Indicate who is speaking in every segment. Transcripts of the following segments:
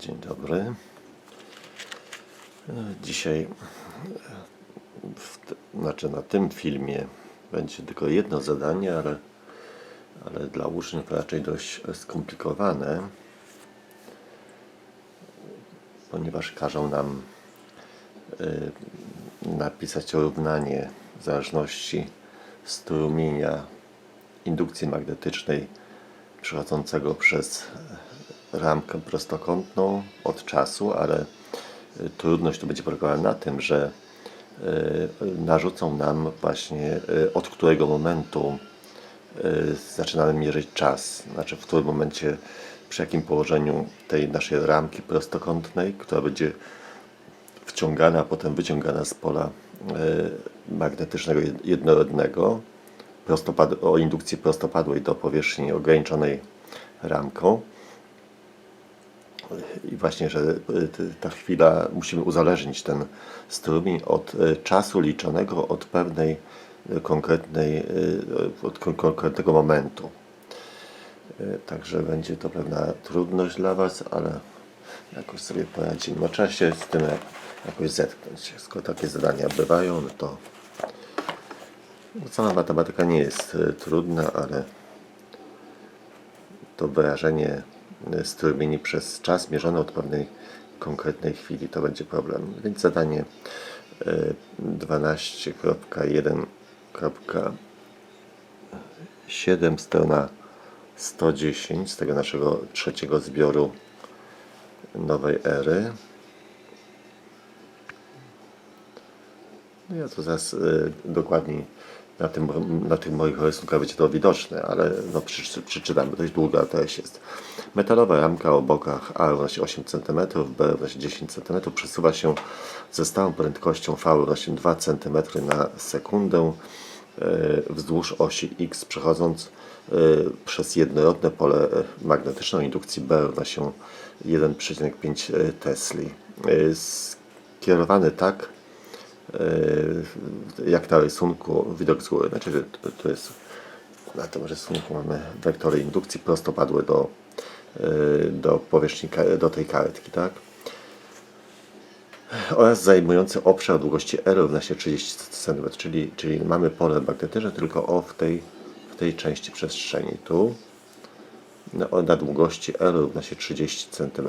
Speaker 1: Dzień dobry. E, Dzisiaj, w znaczy na tym filmie będzie tylko jedno zadanie, ale, ale dla uczniów raczej dość skomplikowane, ponieważ każą nam e, napisać równanie zależności strumienia indukcji magnetycznej przechodzącego przez ramkę prostokątną od czasu, ale y, trudność tu będzie polegała na tym, że y, narzucą nam właśnie y, od którego momentu zaczynamy mierzyć czas, znaczy w którym momencie, przy jakim położeniu tej naszej ramki prostokątnej, która będzie wciągana, a potem wyciągana z pola magnetycznego jed- jednorodnego o indukcji prostopadłej do powierzchni ograniczonej ramką. I właśnie, że ty- ta chwila, musimy uzależnić ten strumień od y, czasu liczonego od pewnej y, konkretnej, od kon- konkretnego momentu. Także będzie to pewna trudność dla Was, ale jakoś sobie poradzimy. No, trzeba się z tym jakoś zetknąć. Skoro takie zadania bywają, no to no, sama matematyka nie jest trudna, ale to wyrażenie strumieni przez czas mierzony od pewnej konkretnej chwili to będzie problem. Więc zadanie y, 12.1.7 strona 110 z tego naszego trzeciego zbioru nowej ery. No ja to zaraz y, dokładniej na, tym, na tych moich rysunkach będzie to widoczne, ale no, przeczy- przeczytam, bo dość długa treść jest. Metalowa ramka o bokach A równa 8 cm, B równa 10 cm przesuwa się ze stałą prędkością V równa 2 cm na sekundę y, wzdłuż osi X przechodząc y, przez jednorodne pole y, magnetyczne o indukcji B równa się 1,5 Tesli. Skierowany tak, jak na rysunku widok z góry. Znaczy, to, jest na tym rysunku mamy wektory indukcji prostopadłe do, y, do powierzchni, do tej karetki, tak? Oraz zajmujący obszar długości R równa się 30 cm, czyli, czyli mamy pole magnetyczne tylko o w tej, w tej części przestrzeni. Tu na, na długości R równa się 30 cm.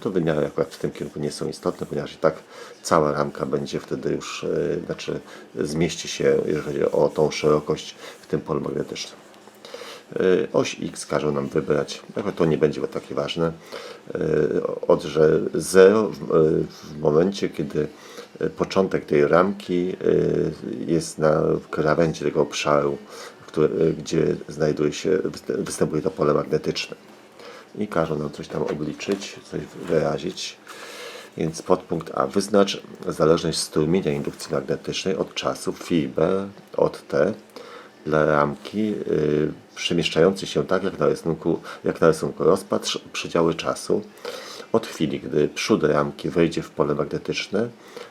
Speaker 1: To wymiary akurat w tym kierunku nie są istotne, ponieważ i tak cała ramka będzie wtedy już, e, znaczy zmieści się, jeżeli chodzi o tą szerokość w tym polu magnetycznym. E, Oś X każe nam wybrać, to nie będzie takie ważne, e, od że 0 w, momencie, kiedy początek tej ramki jest na krawędzi tego obszaru, gdzie znajduje się, występuje to pole magnetyczne i każą nam coś tam obliczyć, coś wyrazić. Więc podpunkt A. Wyznacz zależność strumienia indukcji magnetycznej od czasu phi b od t dla ramki yy, przemieszczającej się tak jak na rysunku, jak na rysunku. Rozpatrz przedziały czasu od chwili, gdy przód ramki wejdzie w pole magnetyczne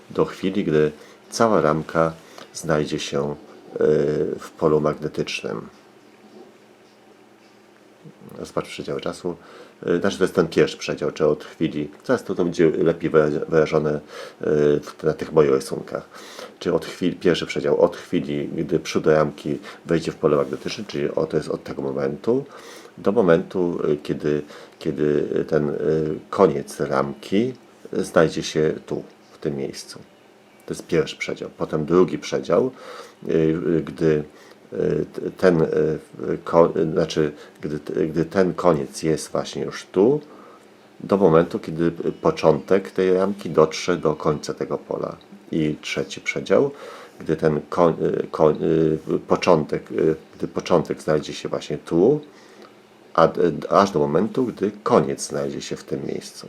Speaker 1: do chwili, gdy cała ramka znajdzie się yy, w polu magnetycznym rozpacz przedział czasu. Y, Znaczy to jest ten pierwszy przedział, czy od chwili, zaraz to, będzie lepiej wyra- wyrażone y, na tych moich rysunkach. Czy od chwili, pierwszy przedział, od chwili, gdy przód ramki wejdzie w pole magnetyczne, czyli o, to jest od tego momentu, do momentu, y, kiedy, kiedy ten y, koniec ramki znajdzie się tu, w tym miejscu. To jest pierwszy przedział. Potem drugi przedział, y, y, gdy y, ten, y, znaczy, gdy, gdy ten koniec jest właśnie już tu, do momentu, kiedy początek tej ramki dotrze do końca tego pola. I trzeci przedział, gdy ten koń, y, koń, y, początek, y, gdy początek znajdzie się właśnie tu, a, aż do momentu, gdy koniec znajdzie się w tym miejscu.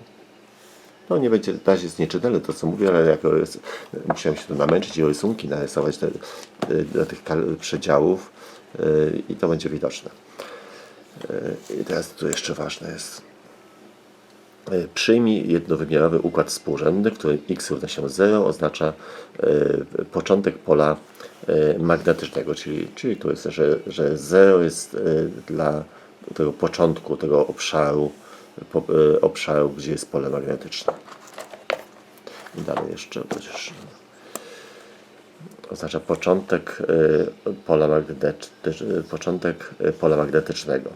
Speaker 1: No nie będzie, na razie jest nieczytelne to co mówię, ale rys- musiałem się tu namęczyć i rysunki narysować y, dla tych przedziałów y, i to będzie widoczne. Y, I teraz tu jeszcze ważne jest. Przyjmij jednowymiarowy układ współrzędny, w którym x równa się 0 oznacza początek pola magnetycznego, czyli, czyli tu jest, że, że 0 jest dla tego początku tego obszaru obszaru, gdzie jest pole magnetyczne. I dalej jeszcze, chociaż oznacza początek y, pola, y, początek y, pola magnetycznego.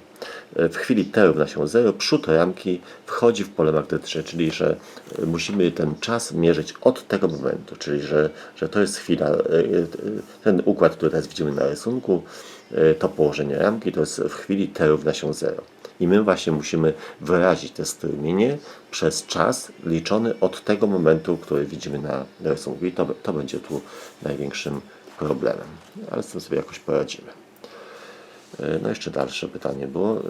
Speaker 1: W chwili T równa się 0, przód ramki wchodzi w pole magnetyczne, czyli że musimy ten czas mierzyć od tego momentu, czyli że, że to jest chwila, ten układ, który teraz widzimy na rysunku, to położenie ramki, to jest w chwili T równa się 0. I my właśnie musimy wyrazić te strumienie przez czas liczony od tego momentu, który widzimy na rysunku. I to, to będzie tu największym problemem. Ale z tym sobie jakoś poradzimy. E, No jeszcze dalsze pytanie było.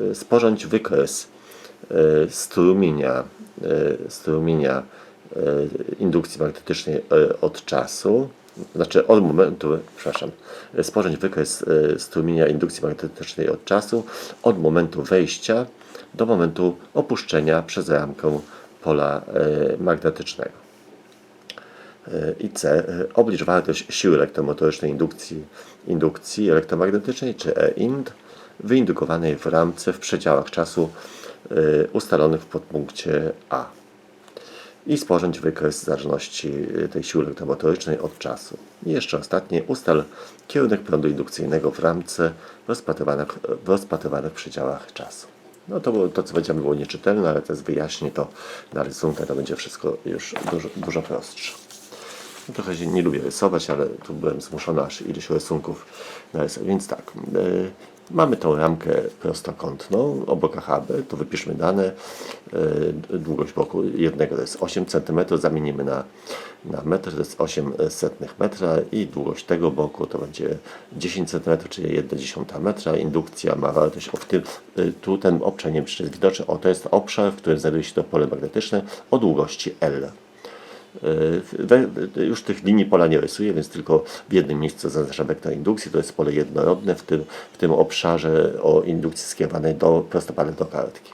Speaker 1: E, e, Sporządź wykres strumienia, strumienia indukcji magnetycznej od czasu, znaczy od momentu, przepraszam, sporządź wykres e, strumienia indukcji magnetycznej od czasu, od momentu wejścia do momentu opuszczenia przez ramkę pola e, magnetycznego. E, I C. Oblicz wartość siły elektromotorycznej indukcji, indukcji elektromagnetycznej, czy E-int, wyindukowanej w ramce w przedziałach czasu ustalonych w podpunkcie A. I sporządź wykres zależności e, tej siły elektromotorycznej od czasu. I jeszcze ostatnie. Ustal kierunek prądu indukcyjnego w ramce rozpatrywanych, w rozpatrywanych czasu. No to, to co powiedziałem było nieczytelne, ale teraz wyjaśnię to na rysunku, to będzie wszystko już dużo, dużo prostsze. Trochę się nie lubię rysować, ale tu byłem zmuszony aż ileś rysunków narysować. Więc tak, y, mamy tą ramkę prostokątną o bokach AB, to wypiszmy dane. Y, długość boku jednego to jest 8 cm, zamienimy na, na metr, to jest 8 setnych metra i długość tego boku to będzie 10 cm, czyli 1 dziesiąta metra. Indukcja ma wartość, o, w tym, y, tu ten obszar, nie wiem czy jest widoczny, o to jest obszar, w którym znajduje się to pole magnetyczne o długości L. We, już tych linii pola nie rysuję, więc tylko w jednym miejscu zaznaczam wektor indukcji. To jest pole jednorodne w tym, w tym obszarze o indukcji skierowanej do, prostopadle do kartki.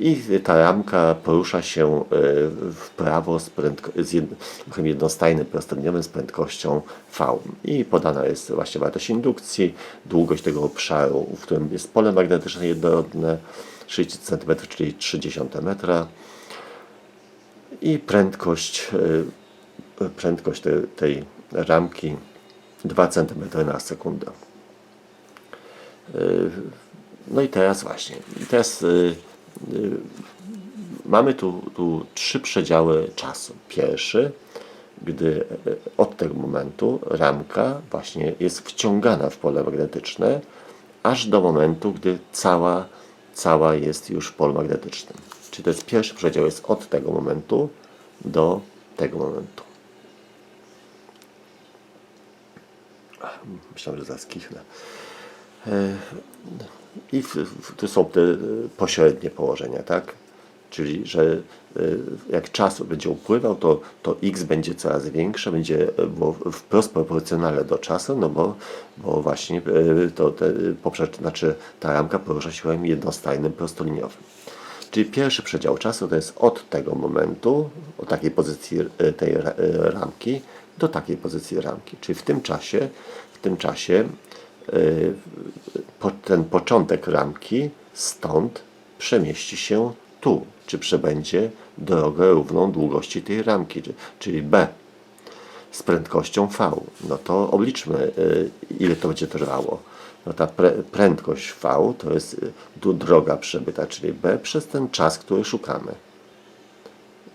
Speaker 1: I ta ramka porusza się e, w prawo z, z jed- jednostajnym prostoliniowym z prędkością V. I podana jest właśnie wartość indukcji, długość tego obszaru, w którym jest pole magnetyczne jednorodne, 30 cm, czyli 30 metra i prędkość, e, prędkość te, tej ramki 2 cm na sekundę. E, No i teraz właśnie, teraz e, mamy tu, tu trzy przedziały czasu. Pierwszy, gdy od tego momentu ramka właśnie jest wciągana w pole magnetyczne, aż do momentu, gdy cała, cała jest już w polu magnetycznym. Czyli to jest pierwszy przedział, jest od tego momentu do tego momentu. Myślałem, że zaraz kichnę. E, I tu są te pośrednie położenia, tak? Czyli, że e, jak czas będzie upływał, to, to x będzie coraz większe, będzie e, wprost proporcjonalne do czasu, no bo, bo właśnie to te, poprzez, znaczy ta ramka porusza się jednostajnym, prostoliniowym. Czyli pierwszy przedział czasu to jest od tego momentu, od takiej pozycji e, tej e, ramki, do takiej pozycji ramki. Czyli w tym czasie, w tym czasie po, ten początek ramki stąd przemieści się tu, czy przebędzie drogę równą długości tej ramki, czy- czyli B z prędkością V. No to obliczmy, y, ile to będzie trwało. No ta prędkość V to jest y, droga przebyta, czyli B przez ten czas, który szukamy.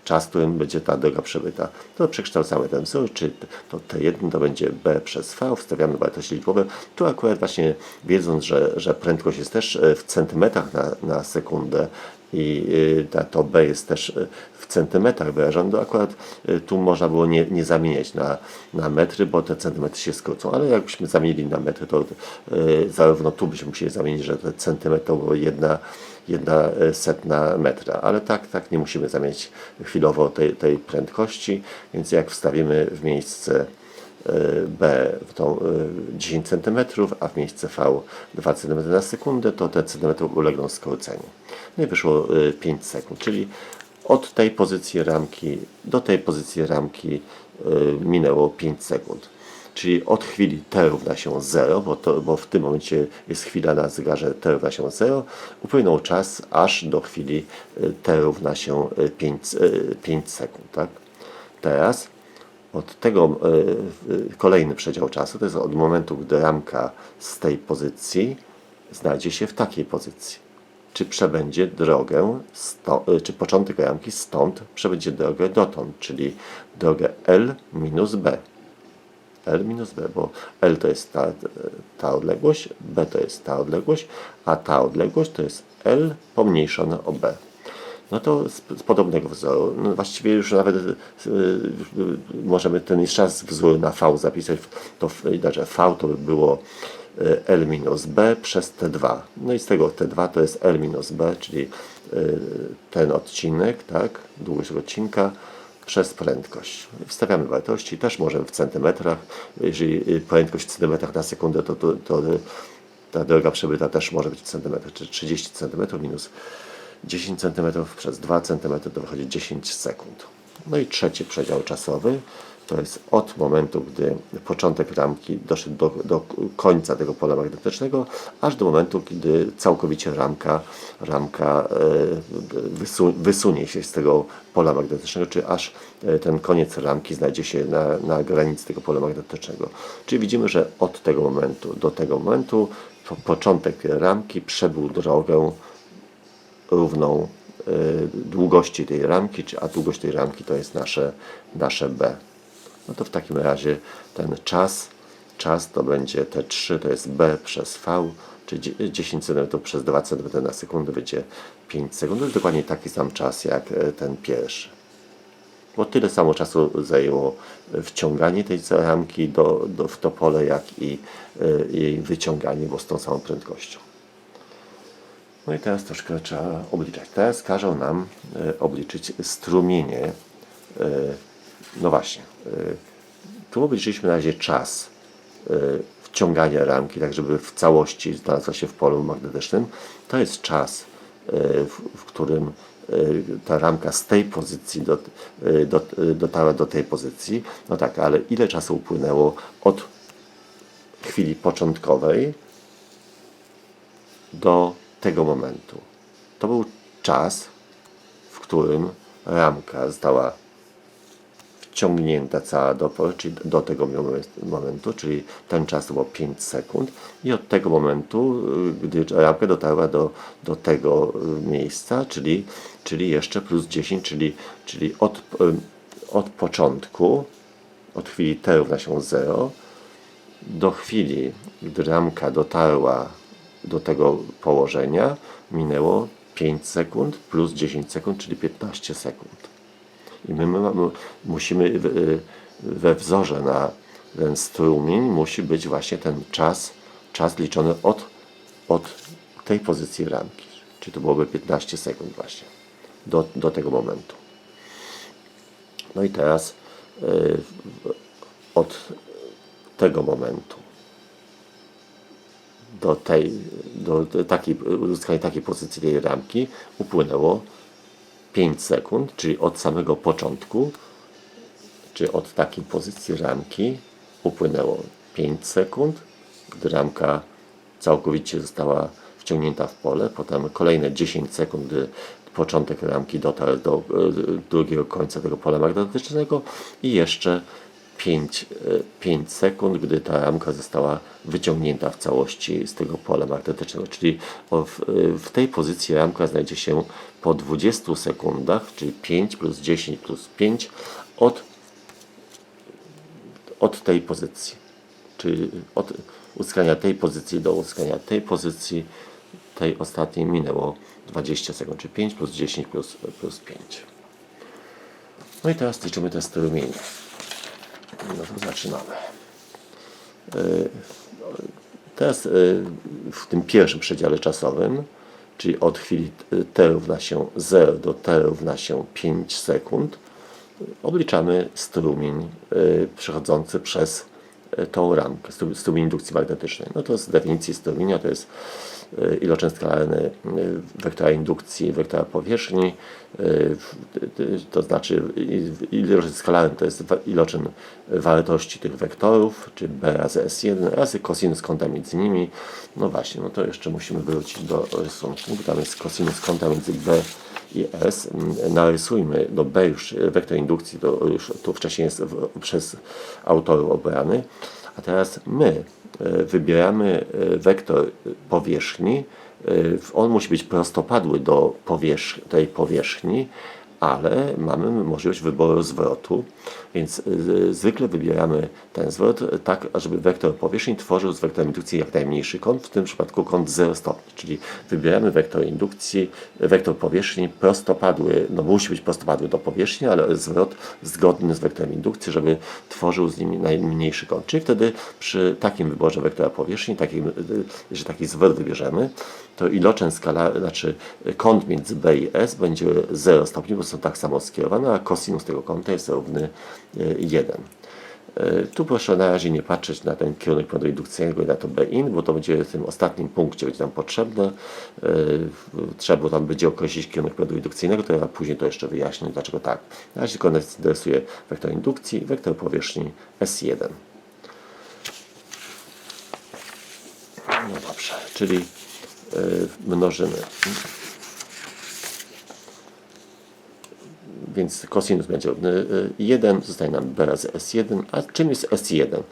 Speaker 1: Czas, którym będzie ta droga przebyta. To przekształcamy ten wzór, czyli to T1 to będzie B przez V, wstawiamy wartości liczbowe. Tu akurat właśnie wiedząc, że, że prędkość jest też y, w centymetrach na, na sekundę i y, ta- to B jest też y, w centymetrach wyrażone, akurat y, tu można było nie, nie zamieniać na, na metry, bo te centymetry się skrócą, ale jakbyśmy zamienili na metry, to zarówno tu byśmy musieli zamienić, że te centymetr to było jedna, jedna setna metra, ale tak, tak nie musimy zamienić chwilowo tej, tej prędkości, więc jak wstawimy w miejsce B w tą y, 10 cm, a w miejsce V 2 cm na sekundę, to te centymetry ulegną skróceniu. No i wyszło y, 5 sekund, czyli od tej pozycji ramki do tej pozycji ramki y, minęło 5 sekund. czyli od chwili t równa się 0, bo, to, bo w tym momencie jest chwila na zegarze t równa się 0, upłynął czas aż do chwili t równa się 5, 5 sekund. Tak? Teraz od tego y, kolejny przedział czasu to jest od momentu, gdy ramka z tej pozycji znajdzie się w takiej pozycji. Czy przebędzie drogę, y, czy początek ramki stąd przebędzie drogę dotąd, czyli drogę L minus B. L minus B, bo L to jest ta, ta odległość, B to jest ta odległość, a ta odległość to jest L pomniejszone o B. No to z, z podobnego wzoru, no właściwie już nawet y, y, możemy ten raz wzór na V zapisać, to znaczy V to by było y, L minus B przez T2. No i z tego T2 to jest L minus B, czyli y, ten odcinek, tak, długość odcinka przez prędkość. Wstawiamy wartości, też możemy w centymetrach. Jeżeli y, prędkość w centymetrach na sekundę, to, to, to ta droga przebyta też może być w centymetrach, czyli 30 cm minus 10 cm przez 2 cm to wychodzi 10 sekund. No i trzeci przedział czasowy to jest od momentu, gdy początek ramki doszedł do, do końca tego pola magnetycznego, aż do momentu, kiedy całkowicie ramka, ramka e, wysu, wysunie się z tego pola magnetycznego, czy aż e, ten koniec ramki znajdzie się na, na granicy tego pola magnetycznego. Czyli widzimy, że od tego momentu do tego momentu po, początek ramki przebył drogę równą y, długości tej ramki, a długość tej ramki to jest nasze, nasze B. No to w takim razie ten czas, czas to będzie T3, to jest B przez V, czyli dzie- 10 cm przez 2 cm na sekundę będzie 5 sekund. To jest dokładnie taki sam czas jak e, ten pierwszy. Bo tyle samo czasu zajęło wciąganie tej ramki do, do, w to pole, jak i y, jej wyciąganie, bo z tą samą prędkością. No i teraz troszkę trzeba obliczać. Teraz każą nam e, obliczyć strumienie. E, no właśnie. E, tu obliczyliśmy na razie czas wciągania ramki, tak żeby w całości znalazła się w polu magnetycznym. To jest czas, w, którym ta ramka z tej pozycji do, do, dotarła do tej pozycji. No tak, ale ile czasu upłynęło od chwili początkowej do tego momentu. To był czas, w którym ramka została wciągnięta cała do pola, czyli do tego momen- momentu, czyli ten czas to było 5 sekund i od tego momentu, y, gdy ramka dotarła do, do tego y, miejsca, czyli, czyli jeszcze plus 10, czyli, czyli od, y, od początku, od chwili t równa się 0, do chwili, gdy ramka dotarła do tego położenia, minęło 5 sekund plus 10 sekund, czyli 15 sekund. I my, my mamy, musimy w- we wzorze na ten strumień musi być właśnie ten czas, czas liczony od, od tej pozycji ramki. Czyli to byłoby 15 sekund właśnie do, do tego momentu. No i teraz y, od tego momentu do tej, do takiej, uzyskania takiej pozycji tej ramki upłynęło 5 sekund, czyli od samego początku, czy od takiej pozycji ramki upłynęło 5 sekund, gdy ramka całkowicie została wciągnięta w pole, potem kolejne 10 sekund, gdy początek ramki dotarł do e, drugiego końca tego pola magnetycznego i jeszcze 5, 5 sekund, gdy ta ramka została wyciągnięta w całości z tego pola magnetycznego. Czyli w, w tej pozycji ramka znajdzie się po 20 sekundach, czyli 5 plus 10 plus 5 od, od tej pozycji. Czyli od uzyskania tej pozycji do uzyskania tej pozycji, tej ostatniej minęło 20 sekund, czyli 5 plus 10 plus, plus 5. No i teraz liczymy te strumienie. No to zaczynamy. Teraz y, w tym pierwszym przedziale czasowym, czyli od chwili t równa się 0 do t równa się 5 sekund, obliczamy strumień y, przechodzący przez y, tą ramkę, stru- strumień indukcji magnetycznej. No to z definicji strumienia to jest y, iloczyn skalarny y, wektora indukcji, wektora powierzchni, y, to znaczy iloczyn skalarny to jest iloczyn wartości tych wektorów, czyli b razy s1 razy cosinus kąta między nimi. No właśnie, no to jeszcze musimy wrócić do rysunku, tam jest cosinus kąta między b i s. Narysujmy do b już wektor indukcji, to już tu wcześniej jest przez autorów obrany. A teraz my wybieramy e, wektor powierzchni. E, On musi być prostopadły do powierzch- tej powierzchni, ale mamy możliwość wyboru zwrotu, więc y, zwykle wybieramy ten zwrot y, tak, żeby wektor powierzchni tworzył z wektorem indukcji jak najmniejszy kąt, w tym przypadku kąt 0 stopni, czyli wybieramy wektor indukcji, y, wektor powierzchni prostopadły, no musi być prostopadły do powierzchni, ale zwrot zgodny z wektorem indukcji, żeby tworzył z nim najmniejszy kąt. Czyli wtedy przy takim wyborze wektora powierzchni, takim, y, że taki zwrot wybierzemy, to iloczyn skala, znaczy kąt między B i S będzie 0 stopni, bo są tak samo skierowane, a cosinus tego kąta jest równy y, 1. Y, Tu proszę na razie nie patrzeć na ten kierunek prądu indukcyjnego i na to B in, bo to będzie w tym ostatnim punkcie będzie nam potrzebne. Y, Trzeba tam będzie określić kierunek prądu indukcyjnego, to ja później to jeszcze wyjaśnię, dlaczego tak. Na razie tylko nas interesuje wektor indukcji, wektor powierzchni S1. No dobrze, czyli mnożymy. Więc cosinus będzie równy y, 1, zostaje nam b razy s1. A czym jest s1?